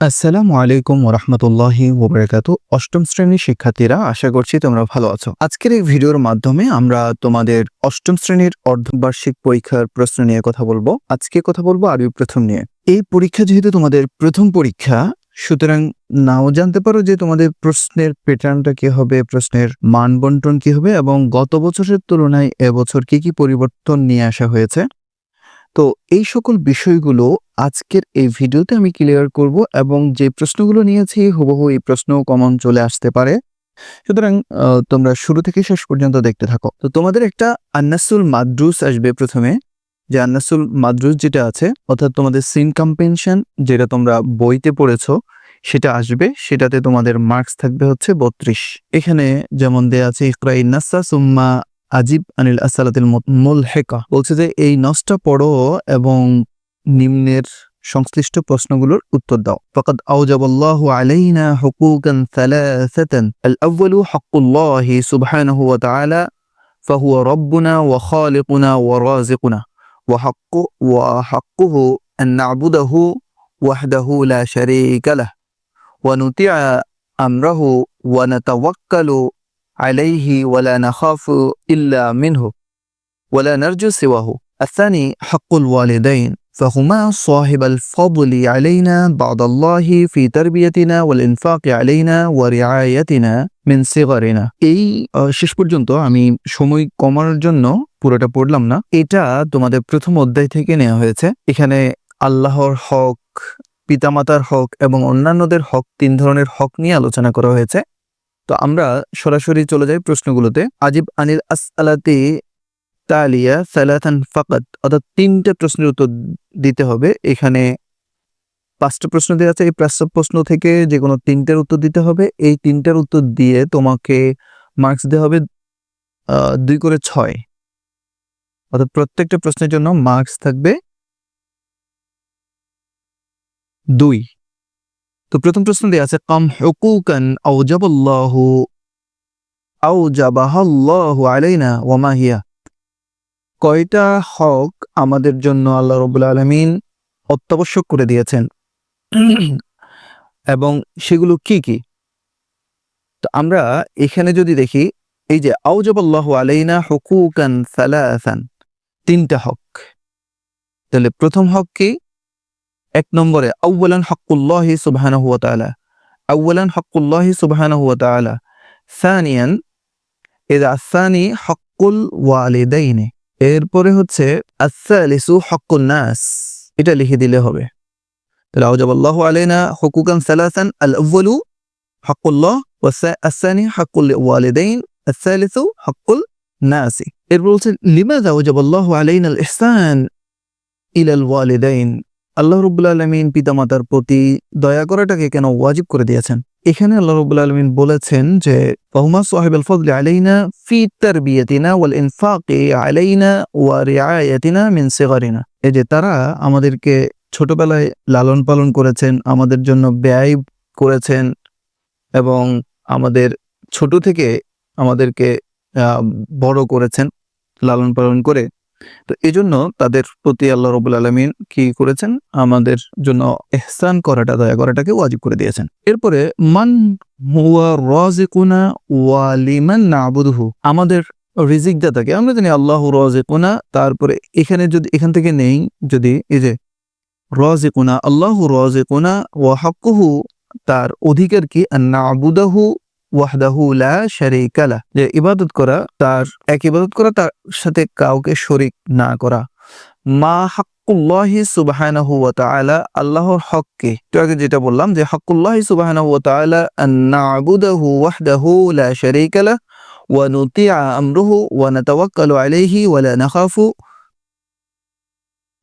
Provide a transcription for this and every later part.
আসসালামু আলাইকুম ওরহমতুল্লাহি ওবরাকাত। অষ্টম শ্রেণির শিক্ষার্থীরা, আশা করছি তোমরা ভালো আছো। আজকের এই ভিডিওর মাধ্যমে আমরা তোমাদের অষ্টম শ্রেণির অর্ধবার্ষিক পরীক্ষার প্রশ্ন নিয়ে কথা বলব। আজকে কথা বলব আরবি প্রথম নিয়ে। এই পরীক্ষা যেহেতু তোমাদের প্রথম পরীক্ষা, সুতরাং নাও জানতে পারো যে তোমাদের প্রশ্নের প্যাটার্নটা কি হবে, প্রশ্নের মান বন্টন কি হবে এবং গত বছরের তুলনায় এবছর কি কি পরিবর্তন নিয়ে আসা হয়েছে। তো এই সকল বিষয়গুলো আজকের এই ভিডিওতে আমি ক্লিয়ার করব এবং যে প্রশ্নগুলো নিয়েছি হুবহু এই প্রশ্ন কমন চলে আসতে পারে। সুতরাং তোমরা শুরু থেকে শেষ পর্যন্ত দেখতে থাকো। তো তোমাদের একটা আন্নাসুল মাদ্রুস আসবে প্রথমে। যে আন্নাসুল মাদ্রুস যেটা আছে, অর্থাৎ তোমাদের সিন কম্পেনশন যেটা তোমরা বইতে পড়েছো, সেটা আসবে। সেটাতে তোমাদের মার্কস থাকবে হচ্ছে বত্রিশ। এখানে যেমন দেয়া আছে ইকরা ইন্নাসা সুম্মা আজিব আনিল আসালাতিল মুল হেকা বলছে যে এই নসটা পড়ো এবং নিম্নের সংশ্লিষ্ট প্রশ্নগুলোর উত্তর দাও فقد أوجب الله علينا حقوقا ثلاثة الأول حق الله سبحانه وتعالى فهو ربنا وخالقنا ورازقنا وحق وحقه أن نعبده وحده لا شريك له ونطيع أمره ونتوكل عليه ولا نخاف إلا منه ولا نرجو سواه الثاني حق الوالدين فهما صاحب الفضل علينا بعد الله في تربيتنا والإنفاق علينا ورعايتنا من صغرنا এই আহ, শেষ পর্যন্ত আমি সময় কমার জন্য পুরোটা পড়লাম না এটা তোমাদের প্রথম অধ্যায় থেকে নেওয়া হয়েছে এখানে আল্লাহর হক পিতামাতার হক এবং অন্যান্যদের হক তিন ধরনের হক নিয়ে আলোচনা করা হয়েছে তো আমরা সরাসরি চলে যাই প্রশ্নগুলোতে। আজিব আনিল আসআলাতি তালিয়া সালাথান ফাকাত। অর্থাৎ তিনটা প্রশ্নের উত্তর দিতে হবে। এখানে পাঁচটা প্রশ্ন দেওয়া আছে। এই পাঁচটা প্রশ্ন থেকে যে কোনো তিনটার উত্তর দিতে হবে। এই তিনটার উত্তর দিয়ে তোমাকে মার্কস দেওয়া হবে দুই করে ছয়। অর্থাৎ প্রত্যেকটা প্রশ্নের জন্য মার্কস থাকবে দুই। তো প্রথম প্রশ্ন দেওয়া আছে, কাম হুকুকান আউজাবাল্লাহু আউজাবাহাল্লাহু আলাইনা ওয়ামা হিয়া? কয়টা হক আমাদের জন্য আল্লাহ রবুল আলমিন অত্যাবশ্যক করে দিয়েছেন? এবং সেগুলো কি কি? তো আমরা এখানে যদি দেখি, এই যে আউজাবাল্লাহ আলাইনা হুকুকান সালাসান, তিনটা হক। তাহলে প্রথম হক কি? এক নম্বরে আউ্বালান হকুল্লাহি সুবহানাহু ওয়া তাআলা। আউ্বালান হকুল্লাহি সুবহানাহু ওয়া তাআলা। সানিয়ান এদা আসানি হকুল ওয়ালিদাইনে। এরপরে হচ্ছে আসালিসু হকুল নাস। এটা লিখে দিলে হবে। তাহলে আউজাবাল্লাহ আলাইনা হুকুকান সালাসান আল আউ্বালু হকুল্লাহ আসানি হকুল ওয়ালিদাইন আসালিসু হকুল নাসি। এরপর বলছে, লিমাযা আউজাবাল্লাহ আলাইনা আল ইহসান ইলাল ওয়ালিদাইন? আল্লাহ রব্বুল আলমিন পিতামাতার প্রতি দয়া করাটাকে কেন ওয়াজিব করে দিয়েছেন? এখানে আল্লাহ রব্বুল আলমিন বলেছেন যে, ফাহুমা সাহেব আল ফজল আলাইনা ফি তারবিয়াতিনা ওয়াল ইনফাকি আলাইনা ওয়া রিআয়াতিনা মিন সিগারিনা। এই যে তারা আমাদেরকে ছোটবেলায় লালন পালন করেছেন, আমাদের জন্য ব্যয় করেছেন এবং আমাদের ছোট থেকে আমাদেরকে বড় করেছেন, লালন পালন করে। তো এই জন্য তাদের প্রতি আল্লাহ রবুল আলমিন কি করেছেন? আমাদের জন্য এহসান করাটা, দয়া করাটাকে ওয়াজিব করে দিয়েছেন। এরপরে, মান হুয়া রাজিকুনা ওয়ালিমান নাবুদহু আমাদের রিজিক দাতাকে, আমরা জানি আল্লাহ রাজিকুনা তারপরে এখানে যদি, এখান থেকে নেই, যদি এই যে রাজিকুনা আল্লাহ রাজিকুনা ওয়া হাক্কুহু, তার অধিকার কি? নাবুদাহু ওয়াহদাহু লা শারীকা লা যে ইবাদত করা, তার, এক ইবাদত করা, তার সাথে কাউকে শরিক না করা। মা হাক্কুল্লাহি সুবহানাহু ওয়া তাআলা, আল্লাহর হককে। একটু আগে যেটা বললাম যে হাক্কুল্লাহি সুবহানাহু ওয়া তাআলা, আন না'বুদাহু ওয়াহদাহু লা শারীকা লা ওয়া নুতিআ আমরুহু ওয়া নাতাওয়াক্কালু আলাইহি ওয়া লা নাখাফু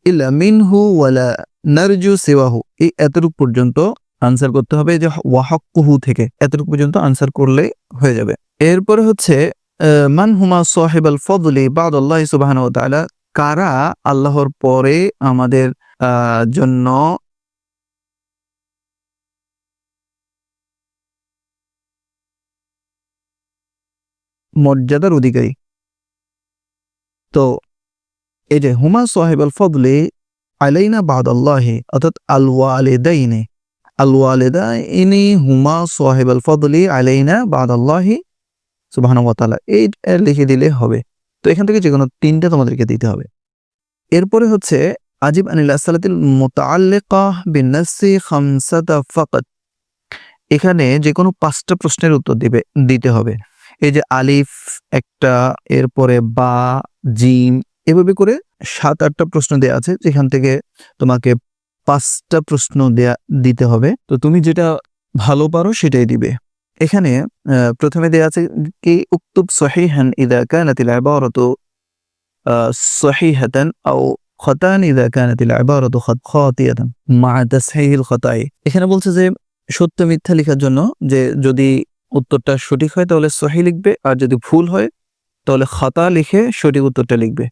ইল্লা মিনহু ওয়া লা নারজু সিওয়াহু। এই এতটুকু পর্যন্ত আনসার করতে হবে যে ওয়াহকুহু থেকে। এতটুকু পর্যন্ত আনসার করলে হয়ে যাবে। এরপরে হচ্ছে মান হুমা সাহেব আল ফদলি বাদাল্লাহ সুবাহান তাআলা, কারা আল্লাহর পরে আমাদের জন্য মর্যাদার অধিকারী? তো এই যে হুমা সাহেব আল ফদলি আলাইনা বাদ আল্লাহে অর্থাৎ আল ওয়ালিদাইনে আল ওয়ালিদা ইনি হুমা সোহেব আল ফদলি আলাইনা বাদ আল্লাহি সুবাহান এই লিখে দিলে হবে। তো এখান থেকে যে কোনো তিনটা তোমাদেরকে দিতে হবে। এরপরে হচ্ছে, আজিব আনিল সালাতিল মোতাল্লেকা বিন্নাসি খামসাতা ফাকাত। এখানে যে কোনো পাঁচটা প্রশ্নের উত্তর দিবে, দিতে হবে। এই যে আলিফ একটা, এরপরে বা, জিম, এভাবে করে সাত আটটা প্রশ্ন দেওয়া আছে। যেখান থেকে তোমাকে পাঁচটা প্রশ্ন দেয়া, দিতে হবে। তো তুমি যেটা ভালো পারো সেটাই দিবে। এখানে প্রথমে দেয়া আছে কি, উক্তুব সহিহান ইদা কানাতিল ইবারাতু সহিহাতান আও খতান ইদা কানাতিল ইবারাতু খাত, খাতিয়াতান মা তাসহিহিল খতাই। এখানে বলছে যে, সত্য মিথ্যা লেখার জন্য যে যদি উত্তরটা সঠিক হয় তাহলে সহি লিখবে, আর যদি ভুল হয় তাহলে খাতা লিখে সঠিক উত্তরটা লিখবে।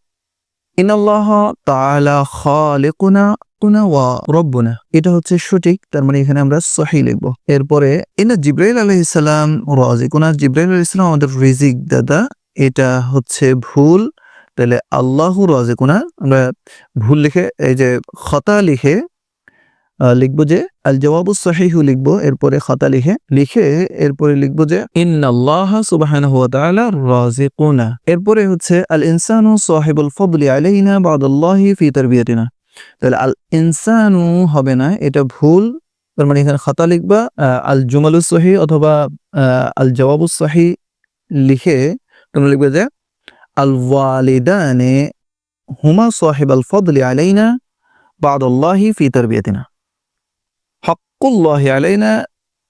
ইনাল্লাহ তাআলা খালিকুনা ওয়া রব্বুনা। এটা হচ্ছে সঠিক, তার মানে এখানে আমরা সহি লিখব। এরপরে ইনা জিব্রাইল আলাইহিস সালাম রাজিকুনা জিব্রাইল আমাদের রিজিক দাদা, এটা হচ্ছে ভুল। তাহলে আল্লাহু রাজিকুনা আমরা ভুল লিখে, এই যে খতা লিখে লিখব যে, আল জবাবু সহিহু লিখব, এরপরে খাতা লিখে লিখে এরপরে লিখব যে ইন্নাল্লাহ সুবহানাহু ওয়া তাআলা রাজিকুনা। এরপরে হচ্ছে, আল ইনসানু সাহিবুল ফদলি আলাইনা বাদাল্লাহি ফি তারবিয়াতিনা। তাহলে আল ইনসানু হবে না এটা ভুল। তার মানে এখানে খাতা লিখবা আহ, আল জুমালু সহি অথবা আহ, আল জবাবু সহি লিখে তোমরা লিখবে যে আল ওয়ালিদানে হুমা সাহিব আল ফদলি আলাইনা বাদাল্লাহি ফি তারবিয়াতিনা। হকুল্লাহি আলাইনা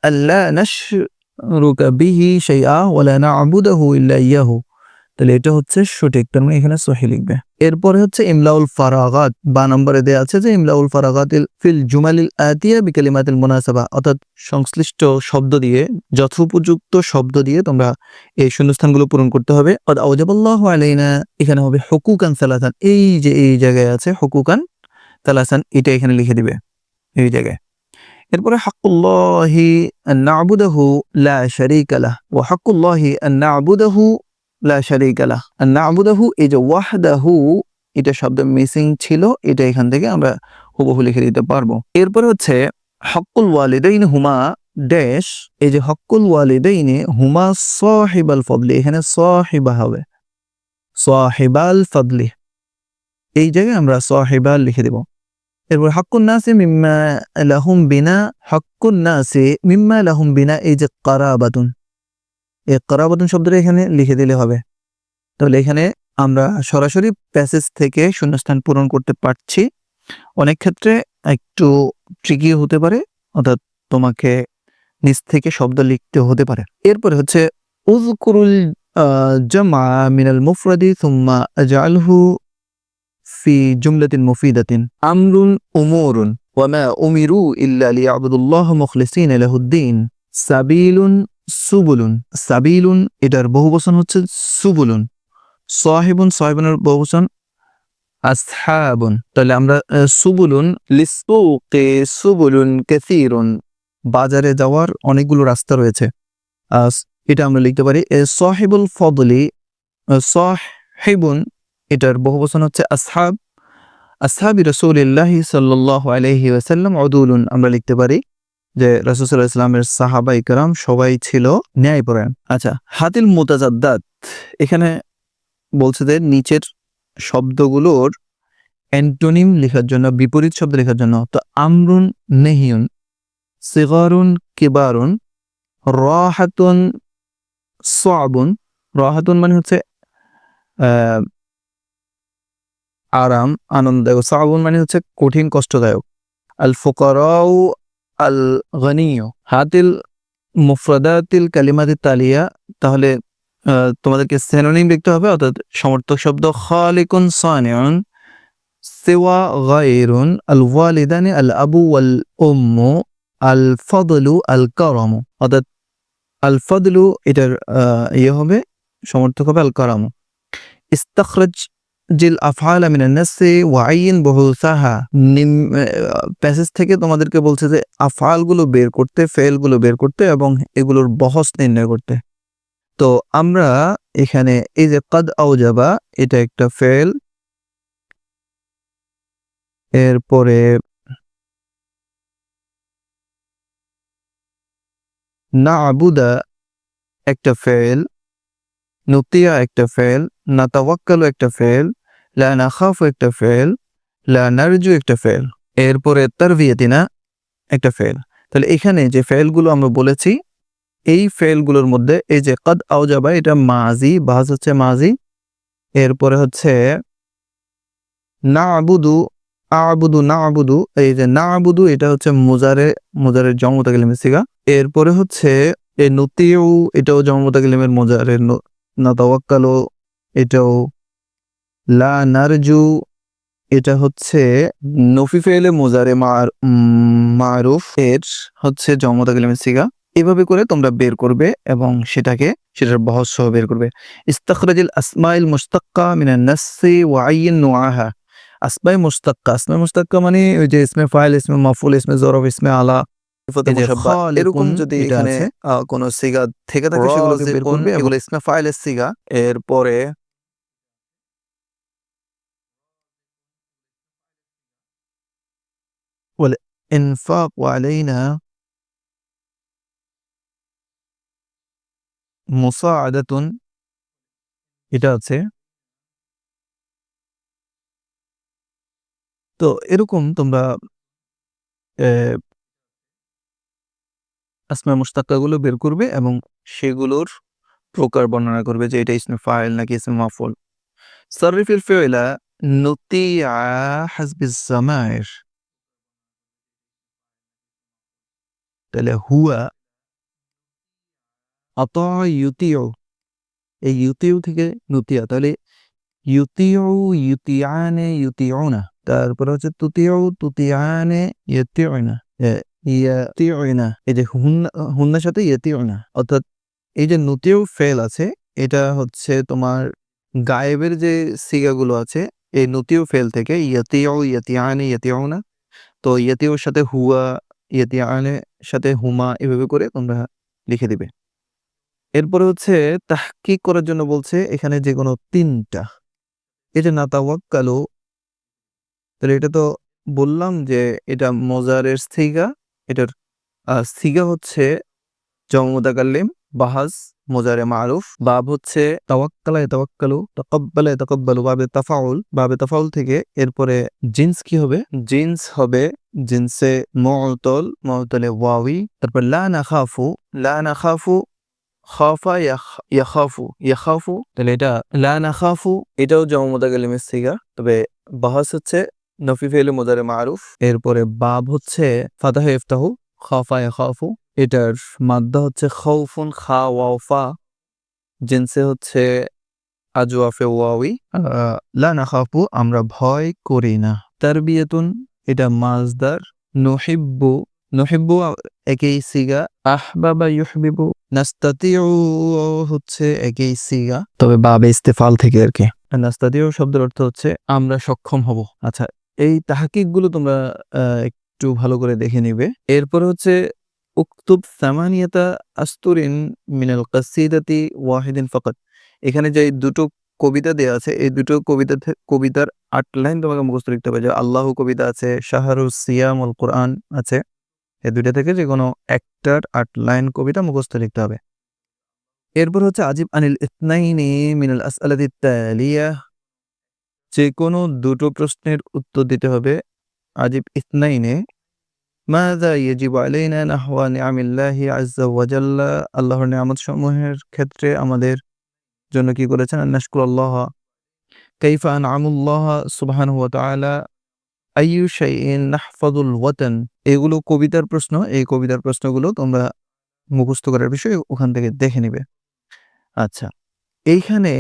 আল্লা নাশরুকা বিহি শাইআ ওয়ালা না'বুদাহু ইল্লা ইয়াহু। তাহলে এটা হচ্ছে সঠিক, তার মানে এখানে সহি লিখবে। এরপরে হচ্ছে ইমলাউল ফারাগাত, বা নম্বরে দেয়া আছে যে ইমলাউল ফারাগাতিল ফিল জুমালিল আতিয়া বিকালিমাতিল মুনাসাবা, অর্থাৎ সংশ্লিষ্ট শব্দ দিয়ে, যথোপযুক্ত শব্দ দিয়ে তোমরা এই শূন্যস্থানগুলো পূরণ করতে হবে। আউজাবাল্লাহু আলাইনা, এখানে হবে হুকুকান সালাসান, এই যে এই জায়গায় আছে হুকুকান সালাসান, এটা এখানে লিখে দিবে, এই জায়গায়। এরপরে হাক্কুল্লাহি আন না'বুদাহু লা শারীকা লাহ, ওয়া হাক্কুল্লাহি আন না'বুদাহু লা শারীকা লাহ। না'বুদাহু, এই যে ওয়াহদাহু, এটা শব্দ মিসিং ছিল, এটা এখান থেকে আমরা হুবহু লিখে দিতে পারব। এরপরে হচ্ছে হকুল ওয়ালিদাইন হুমা ড্যাশ এই যে হকুল ওয়ালিদাইনে হুমা সাহিবাল ফদলি, এখানে সাহিবা হবে। সাহিবাল ফদলি, এই জায়গায় আমরা সাহিবাল লিখে দেব। এরপর হাক্কুন নাসে মিম্মা লাহুম বিনা, হাক্কুন নাসে মিম্মা লাহুম বিনা, এই যে কারাবাতুন। এই কারাবাতুন শব্দটা এখানে লিখে দিলে হবে। তাহলে এখানে আমরা সরাসরি প্যাসেজ থেকে শূন্যস্থান পূরণ করতে পারছি। অনেক ক্ষেত্রে একটু ট্রিকি হতে পারে, অর্থাৎ তোমাকে নিচ থেকে শব্দ লিখতে হতে পারে। এরপরে হচ্ছে উজকুরুল জামা মিনাল মুফরাদি সুম্মা আজআলহু ফি জুমলাতিন মুফিদাতিন। আমরুন উমুরুন ওয়ামা উমিরু ইল্লা লিয়াবুদুল্লাহ মুখলিসিন লাহুদ্দিন। সাবিলুন সুবুলুন সাবিলুন, এটার বহুবচন হচ্ছে সুবুলুন সাহিবুন, সাহিবুনের বহুবচন আসহাবুন। তাহলে আমরা সুবুলুন লিসুকে সুবুলুন কাসীরুন। বাজারে যাওয়ার অনেকগুলো রাস্তা রয়েছে। এটা আমরা লিখতে পারি সাহিবুল ফদলি সাহিবুন, এটার বহুবচন হচ্ছে আসহাব। আসহাবি রসুলিল্লাহি সাল্লাহ আলহি ওয়াসাল্লাম অদুলুন আমরা লিখতে পারি যে রসুল্লাহ ইসলামের সাহাবা ইকরাম সবাই ছিল ন্যায়পরায়ণ। আচ্ছা হাতিল মুতাজাদ্দাত এখানে বলছে যে নিচের শব্দগুলোর অ্যান্টোনিম লেখার জন্য, বিপরীত শব্দ লেখার জন্য, তো আমরুন নেহিউন সিগারুন কিবারুন, রাহাতুন সাবুন, রাহাতুন মানে হচ্ছে আরাম, আনন্দদায়ক, সাবুন মানে হচ্ছে কঠিন, কষ্টদায়ক। আল ফুকারাউ আল গনিয় হাতিল মুফরাদাতিল কালিমাতি তালিয়া, তাহলে তোমাদেরকে সেনোনিম লিখতে হবে, অর্থাৎ সমর্থক শব্দ খালিকুন সানিউন, সিওয়া গায়রুন আল ওয়ালিদানি আল আবু ওয়াল উম্মু আল ফদলু আল কারামু অর্থাৎ আল ফদলু এটার ইয়ে হবে, সমর্থক হবে আল কারামু ইস্তাখরাজ জিল আফআলা মিনান নাসি ওয়া আইন বুহুসাহা। প্যাসেজ থেকে তোমাদেরকে বলছে যে আফআলগুলো বের করতে ফেলগুলো বের করতে এবং এগুলোর বহস নির্ণয় করতে। তো আমরা এখানে এই যে কদ আউজাবা এটা একটা ফেল। এরপরে না আবুদা একটা ফেল, নুতিয়া একটা ফেল না তাওয়াক্কালু একটা ফেল। লা নাখাফু একটা ফেল, লা নারজু একটা ফেল। এরপরে তারবিয়াতিনা একটা ফেল। তাহলে এখানে যে ফেলগুলো আমরা বলেছি, এই ফেলগুলোর মধ্যে এই যে কদ আউজাবা এটা মাজি, বাজ হচ্ছে মাজি। এরপরে হচ্ছে না আবুদু আবুদু না আবুদু এই যে না আবুদু এটা হচ্ছে মুজারে মুজারের জমতা গেলিমের সিগা। এরপরে হচ্ছে এই নতিউ, এটাও জমতা গেলিমের মুজারের না তাওয়াক্কালো এটাও লা নারজু এটা হচ্ছে নফি ফেলে মোজারে মার মারুফ এর হচ্ছে জমতা গেলিমের সিগা। এভাবে করে তোমরা বের করবে এবং সেটাকে সেটার বহস সহ বের করবে। ইস্তাখরাজিল আসমাইল মুস্তাক্কা মিনান নাসি ওয়া নুআহা। আসমাই মুস্তাক্কা আসমাই মুস্তাক্কা মানে ওই যে ইসমে ফাইল ইসমে মাফুল ইসমে জরফ ইসমে আলা এরকম যদি এখানে কোনো সিগা থেকে থাকে র, সেগুলোকে বের করবে এগুলো ইসমে ফাইলের সিগা এরপরে ইনফাক আলাইনা মুসাআদাতুন এটা আছে। তো এরকম তোমরা আসমা মুস্তাক্কাগুলো বের করবে এবং সেগুলোর প্রকার বর্ণনা করবে যে এটা ইসমে ফাইল নাকি ইসমে মাফুল। সারিফিল ফিলা নুতিয়া হাসবিস জামায়ের তাহলে হুয়া অত ইউতিও এই ইউতিও থেকে নুতিয়া, তাহলে ইউতিও ইউতিয়ানে ইউতিওনা তারপরে হচ্ছে তুতিও তুতিয়ানে ইয়তিওনা ইয়াতিওনা এই যে হুন্না, হুন্নার সাথে ইয়তিওনা অর্থাৎ এই যে নুতিও ফেল আছে, এটা হচ্ছে তোমার গায়েবের যে সিগাগুলো আছে, এই নুতিও ফেল থেকে ইয়তিও ইয়তিয়ানে ইয়তিওনা তো ইয়তিওর সাথে হুয়া ইয়তিয়ানে সাথে হুমা এভাবে করে তোমরা লিখে দিবে। এরপরে হচ্ছে তাহকিক করার জন্য বলছে এখানে যে কোনো তিনটা। এটা যে নাতাওয়াক্কালু, তাহলে এটা তো বললাম যে এটা মজারের স্থিগা এটার স্থিগা হচ্ছে জমুদাকাল্লিম বাহাজ মোজারে মারুফ। বাব হচ্ছে তাওয়াক্কালা তাওয়াক্কালু তাকাব্বালা তাকাব্বালু বাবে তাফাউল বাবে তাফাউল থেকে এরপরে জিন্স কি হবে? জিন্স হবে জিন্সে মুতল, মুতলে ওয়াবি তারপর লা নাখাফু লা নাখাফু, খাফা ইয়াখ- ইয়াখাফু ইয়াখাফু। তাহলে এটা লা নাখাফু, এটাও জমুদাকাল্লিমের সিগা। তবে বাহাস হচ্ছে নফি মোজারে মারুফ। এরপরে বাব হচ্ছে ফাতাহ ইফতাহু, খাফা ইয়াখাফু। এটার মাদ্দা হচ্ছে খৌফুন খা ওয়াফা জিনসে হচ্ছে আজওয়াফে ওয়াউই আহ, লা নাখাফু আমরা ভয় করি না। তার বিয়েতুন এটা মাজদার। নহিব্বু নহিব্বু একই সিগা। আহবাবা ইউহবিবু নাস্তাতিউ হচ্ছে একই সিগা। তবে বাবে ইস্তেফাল থেকে আর কি। নাস্তাতিউ শব্দের অর্থ হচ্ছে আমরা সক্ষম হব। আচ্ছা এই তাহাকিকগুলো তোমরা আহ, একটু ভালো করে দেখে নিবে। এরপর হচ্ছে উক্তুব সামানিয়াতা আস্তুরিন মিনাল কাসিদাতি ওয়াহিদিন ফাকাত এখানে যে দুটো কবিতা দেয়া আছে, এই দুটো কবিতা কবিতার আট লাইন তোমাকে মুখস্থ লিখতে হবে যে আল্লাহ কবিতা আছে, শাহরু সিয়াম আল কোরআন আছে। এই দুইটা থেকে যে কোনো একটার আট লাইন কবিতা মুখস্থ লিখতে হবে। এরপর হচ্ছে আজিব আনিল ইতনাইনি মিনাল আসআলাতি তালিয়া। যে কোনো দুটো প্রশ্নের উত্তর দিতে হবে আজিব ইতনাইনে। মাযা ইয়াজিবু আলাইনা নাহওয়া নিআমিল্লাহি আযজা ওয়া জাল্লা আল্লাহর নিয়ামত সমূহের ক্ষেত্রে আমাদের জন্য কি করেছেন? আন্নাশকুরাল্লাহ কাইফা আনআমুল্লাহ সুবহানাহু ওয়া তাআলা আইয়ু শাইইন নাহফাজুল ওয়াতান। এগুলো কবিতার প্রশ্ন। এই কবিতার প্রশ্নগুলো তোমরা মুখস্থ করার বিষয় ওখান থেকে দেখে নিবে। আচ্ছা এইখানে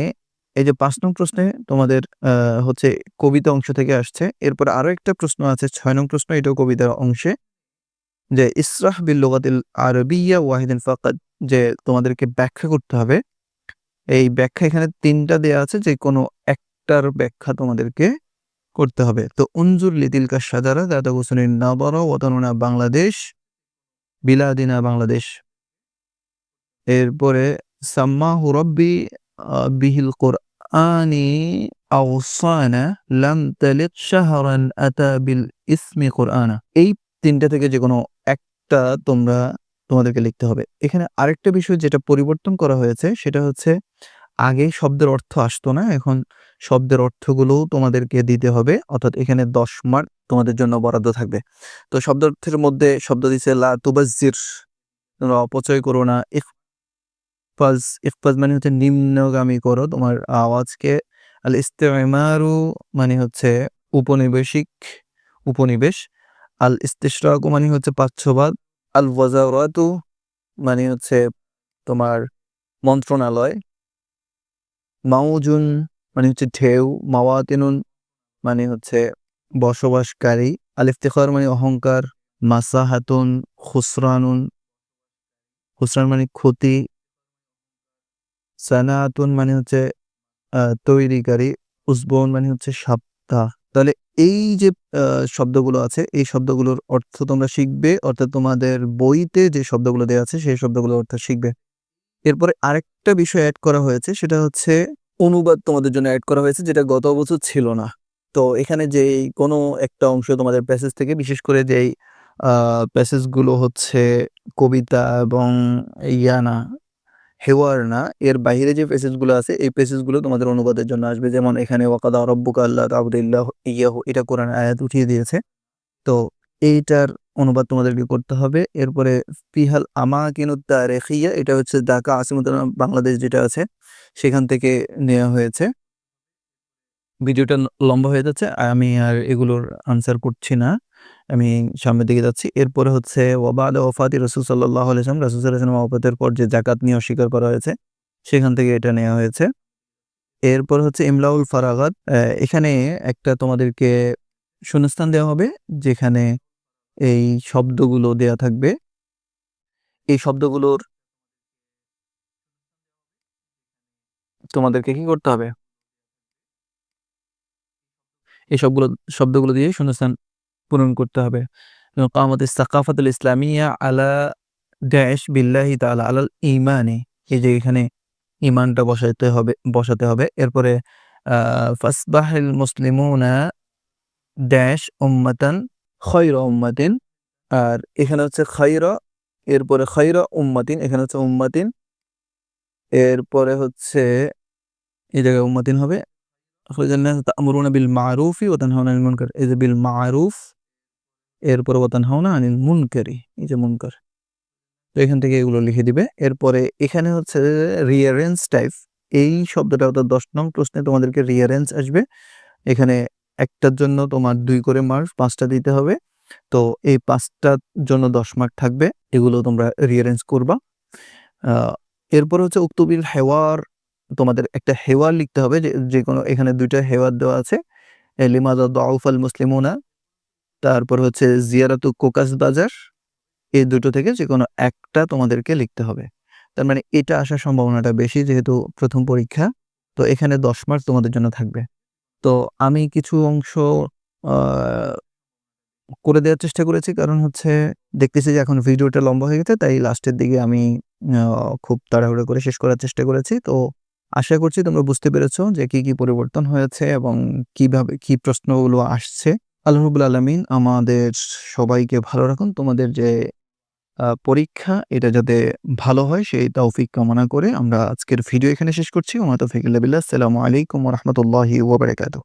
এই যে পাঁচ নং প্রশ্নে তোমাদের হচ্ছে কবিতা অংশ থেকে আসছে। এরপর আরও একটা প্রশ্ন আছে, ছয় নং প্রশ্ন, এটাও কবিতার অংশে। যে ইসরাহ বিল লুগাতিল আরবিয়া ওয়াহিদিন ফাকাদ যে তোমাদেরকে ব্যাখ্যা করতে হবে। এই ব্যাখ্যা এখানে তিনটা দেয়া আছে যে কোনো একটার ব্যাখ্যা তোমাদেরকে করতে হবে। তো উনজুর লিতিলকা সাজারা দাদা হোসেনের নাবরা ওতানুনা বাংলাদেশ বিলাদিনা বাংলাদেশ। এরপরে সাম্মাহু রব্বি আহ, বিহিল কোরআনি আওসানা লাম তালিক শাহরান আতা বিল ইসমি কোরআনা। এই তিনটা থেকে যে কোনো একটা তোমরা, তোমাদেরকে লিখতে হবে। এখানে আরেকটা বিষয় যেটা পরিবর্তন করা হয়েছে, সেটা হচ্ছে আগে শব্দের অর্থ আসতো না, এখন শব্দের অর্থগুলোও তোমাদেরকে দিতে হবে, অর্থাৎ এখানে দশ মার্ক তোমাদের জন্য বরাদ্দ থাকবে। তো শব্দার্থের মধ্যে শব্দ দিছে লা তুবাজির তোমরা অপচয় করো না ইফাজ ইফাজ মানে হচ্ছে নিম্নগামী করো, তোমার আওয়াজকে। আল ইস্তেমারু মানে হচ্ছে উপনিবেশিক, উপনিবেশ। আল ইস্তিশরাকু মানে হচ্ছে পাচ্ছবাদ আল ওয়াজারাতু মানে হচ্ছে তোমার মন্ত্রণালয়। মাউজুন মানে হচ্ছে ঢেউ, মাওয়াতিনুন মানে হচ্ছে বসবাসকারী। আল ইফতিখার মানে অহংকার, মাসাহাতুন, খুসরানুন। খুসরান মানে ক্ষতি। সানাতুন মানে হচ্ছে তৈরিকারী। উসবন মানে হচ্ছে সপ্তাহ। তাহলে এই যে শব্দগুলো আছে, এই শব্দগুলোর অর্থ তোমরা শিখবে, অর্থাৎ তোমাদের বইতে যে শব্দগুলো দেওয়া আছে, সেই শব্দগুলোর অর্থ শিখবে। এরপরে আরেকটা বিষয় অ্যাড করা হয়েছে, সেটা হচ্ছে অনুবাদ তোমাদের জন্য অ্যাড করা হয়েছে, যেটা গত বছর ছিল না। তো এখানে যে কোনো একটা অংশ তোমাদের প্যাসেজ থেকে, বিশেষ করে যেই প্যাসেজগুলো হচ্ছে কবিতা এবং ইয়া না হেওয়ার না। এর বাইরে যে প্যাসেজগুলো আছে, এই প্যাসেজগুলো তোমাদের অনুবাদের জন্য আসবে। যেমন এখানে, ওয়াকাদা রব্বুকা আল্লাহ তাবুদুল্লাহ ইয়াহু এটা কোরআন আয়াত উঠিয়ে দিয়েছে। তো এইটার অনুবাদ তোমাদেরকে করতে হবে। এরপরে, ফিহাল আমা কিনুত্তা রেখিয়া এটা হচ্ছে ঢাকা, আসিমুদ্দিন বাংলাদেশ যেটা আছে, সেখান থেকে নেওয়া হয়েছে। ভিডিওটা লম্বা হয়ে যাচ্ছে। আমি আর এগুলোর আনসার করছি না। আমি সামনের দিকে যাচ্ছি। এরপরে হচ্ছে ওবাদ ওফাতি রসুল সাল্লাহ আলাইসলাম রসুল সাল্লাম ওফাতের পর যে জাকাত নিয়ে অস্বীকার করা হয়েছে, সেখান থেকে এটা নেওয়া হয়েছে। এরপর হচ্ছে, ইমলাউল ফারাগাত এখানে একটা তোমাদেরকে শূন্যস্থান দেওয়া হবে, যেখানে এই শব্দগুলো দেয়া থাকবে। এই শব্দগুলোর তোমাদেরকে কি করতে হবে? এই সবগুলো, শব্দগুলো দিয়ে শূন্যস্থান পূরণ করতে হবে। কামতের সাকাফাতুল ইসলামিয়া আলা ড্যাশ বিল্লাহি তাআলা আলাল ইমানে, এই যে এখানে ইমানটা বসাতে হবে বসাতে হবে। এরপরে ফাসবাহিল মুসলিমুনা ড্যাশ উম্মাতান খৈর উম্মাতিন, আর এখানে হচ্ছে খৈর এরপরে খৈর উম্মাতিন, এখানে হচ্ছে উম্মাতিন, এরপরে হচ্ছে, এই জায়গায় উম্মাতিন হবে তামরুনা বিল মারুফি ও তানহাউনা আনিল মুনকার এই যে বিল মারুফ এরপরে ও তানহাউনা আনিল মুনকারি এই যে মুনকার। তো এখান থেকে এগুলো লিখে দিবে। এরপরে এখানে হচ্ছে রিয়ারেন্স টাইপ এই শব্দটা অর্থাৎ দশ নং প্রশ্নে তোমাদেরকে রিয়ারেন্স আসবে। এখানে একটার জন্য তোমার দুই করে মার্ক পাঁচটা দিতে হবে। তো এই পাঁচটার জন্য দশ মার্ক থাকবে। এগুলো তোমরা রিয়ারেন্স করবা। এরপর হচ্ছে উক্তবিল হেওয়ার তোমাদের একটা হেওয়ার লিখতে হবে যে কোনো এখানে দুইটা হেওয়ার দেওয়া আছে। এ লিমাদা দাউফাল মুসলিমুনা, তারপর হচ্ছে জিয়ারাতু কোকাস বাজার। এই দুটো থেকে যে কোনো একটা তোমাদেরকে লিখতে হবে। তার মানে এটা আসার সম্ভাবনাটা বেশি যেহেতু প্রথম পরীক্ষা। তো এখানে দশ মার্ক তোমাদের জন্য থাকবে। তো আমি কিছু অংশ করে দেওয়ার চেষ্টা করেছি। কারণ হচ্ছে দেখতেছি যে এখন ভিডিওটা লম্বা হয়ে গেছে, তাই লাস্টের দিকে আমি খুব তাড়াহুড়ো করে শেষ করার চেষ্টা করেছি। তো আশা করছি তোমরা বুঝতে পেরেছ যে কি কি পরিবর্তন হয়েছে এবং কীভাবে কি প্রশ্নগুলো আসছে। আল্লাহ রবুল আলমিন আমাদের সবাইকে ভালো রাখুন। তোমাদের যে পরীক্ষা, এটা যাতে ভালো হয়, সেই তৌফিক কামনা করে আমরা আজকের ভিডিও এখানে শেষ করছি। ওমা তৌফিক সালামু আলাইকুম রহমতুল্লাহি ওবরাকাতু